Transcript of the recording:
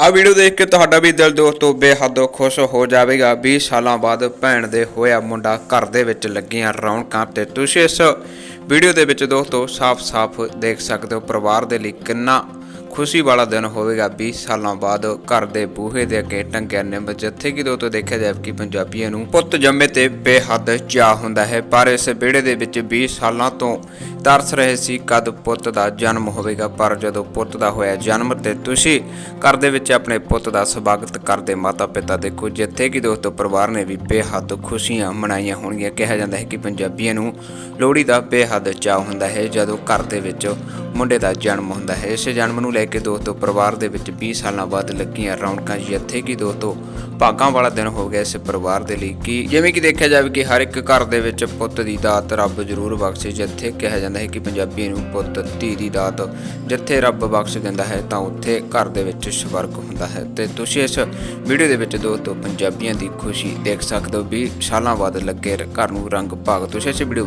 ਆ ਵੀਡੀਓ ਦੇਖ ਕੇ ਤੁਹਾਡਾ ਵੀ ਦਿਲ ਦੋਸਤੋ ਬੇਹੱਦ ਖੁਸ਼ ਹੋ ਜਾਵੇਗਾ। 20 ਸਾਲਾਂ ਬਾਅਦ ਭੈਣ ਦੇ ਹੋਇਆ ਮੁੰਡਾ ਘਰ ਦੇ ਵਿੱਚ ਲੱਗੀਆਂ ਰੌਣਕਾਂ ਤੇ ਤੁਸੀਂ ਇਸ ਵੀਡੀਓ ਦੇ ਵਿੱਚ ਦੋਸਤੋ ਸਾਫ਼-ਸਾਫ਼ ਦੇਖ ਸਕਦੇ ਹੋ। ਪਰਿਵਾਰ ਦੇ ਲਈ ਕਿੰਨਾ ਖੁਸ਼ੀ ਵਾਲਾ ਦਿਨ ਹੋਵੇਗਾ 20 ਸਾਲਾਂ ਬਾਅਦ ਘਰ ਦੇ ਬੂਹੇ ਦੇ ਅੱਗੇ ਟੰਗਿਆ ਨਿੰਮ, ਜਿੱਥੇ ਕਿ ਦੋਸਤੋ ਦੇਖਿਆ ਜਾਵੇ ਕਿ ਪੰਜਾਬੀਆਂ ਨੂੰ ਪੁੱਤ ਜੰਮੇ ਤੇ ਬੇਹੱਦ ਚਾਅ ਹੁੰਦਾ ਹੈ। ਪਰ ਇਸ ਵਿਹੜੇ ਦੇ ਵਿੱਚ 20 ਸਾਲਾਂ ਤੋਂ ਤਰਸ ਰਹੇ ਸੀ ਕਦ ਪੁੱਤ ਦਾ ਜਨਮ ਹੋਵੇਗਾ। ਪਰ ਜਦੋਂ ਪੁੱਤ ਦਾ ਹੋਇਆ ਜਨਮ ਤੇ ਤੁਸੀਂ ਘਰ ਦੇ ਵਿੱਚ ਆਪਣੇ ਪੁੱਤ ਦਾ ਸਵਾਗਤ ਕਰਦੇ ਮਾਤਾ ਪਿਤਾ ਦੇਖੋ, ਜਿੱਥੇ ਕਿ ਦੋਸਤੋ ਪਰਿਵਾਰ ਨੇ ਵੀ ਬੇਹੱਦ ਖੁਸ਼ੀਆਂ ਮਨਾਈਆਂ ਹੋਣਗੀਆਂ। ਕਿਹਾ ਜਾਂਦਾ ਹੈ ਕਿ ਪੰਜਾਬੀਆਂ ਨੂੰ ਲੋਹੜੀ ਦਾ ਬੇਹੱਦ ਚਾਅ ਹੁੰਦਾ ਹੈ। ਜਦੋਂ ਘਰ ਦੇ ਵਿੱਚ ਮੁੰਡੇ ਦਾ ਜਨਮ ਹੁੰਦਾ ਹੈ। ਇਸ ਜਨਮ ਨੂੰ ਲੈ ਕੇ ਦੋਸਤੋ ਪਰਿਵਾਰ ਦੇ ਵਿੱਚ 20 ਸਾਲਾਂ ਬਾਅਦ ਲੱਗੀਆਂ ਰੌਣਕਾਂ ਜਿੱਥੇ ਕਿ ਦੋਸਤੋ ਭਾਗਾਂ ਵਾਲਾ ਦਿਨ ਹੋ ਗਿਆ ਇਸ ਪਰਿਵਾਰ ਦੇ ਲਈ ਕਿ ਜਿਵੇਂ ਕਿ ਦੇਖਿਆ ਜਾਵੇ ਕਿ ਹਰ ਇੱਕ ਘਰ ਦੇ ਵਿੱਚ ਪੁੱਤ ਦੀ ਦਾਤ ਰੱਬ ਜ਼ਰੂਰ ਬਖਸ਼ੇ। ਜਿੱਥੇ ਕਿਹਾ ਜਾਂਦਾ ਹੈ ਕਿ ਪੰਜਾਬੀ ਨੂੰ ਪੁੱਤ, ਧੀ ਦੀ ਦਾਤ ਜਿੱਥੇ ਰੱਬ ਬਖਸ਼ ਦਿੰਦਾ ਹੈ ਤਾਂ ਉੱਥੇ ਘਰ ਦੇ ਵਿੱਚ ਸਵਰਗ ਹੁੰਦਾ ਹੈ। ਤੇ ਤੁਸੀਂ ਇਸ ਵੀਡੀਓ ਦੇ ਵਿੱਚ ਦੋਸਤੋ ਪੰਜਾਬੀਆਂ ਦੀ ਖੁਸ਼ੀ ਦੇਖ ਸਕਦੇ ਹੋ 20 ਸਾਲਾਂ ਬਾਅਦ ਲੱਗੇ ਘਰ ਨੂੰ ਰੰਗ ਭਾਗ। ਤੁਸੀਂ ਇਸ ਵੀਡੀਓ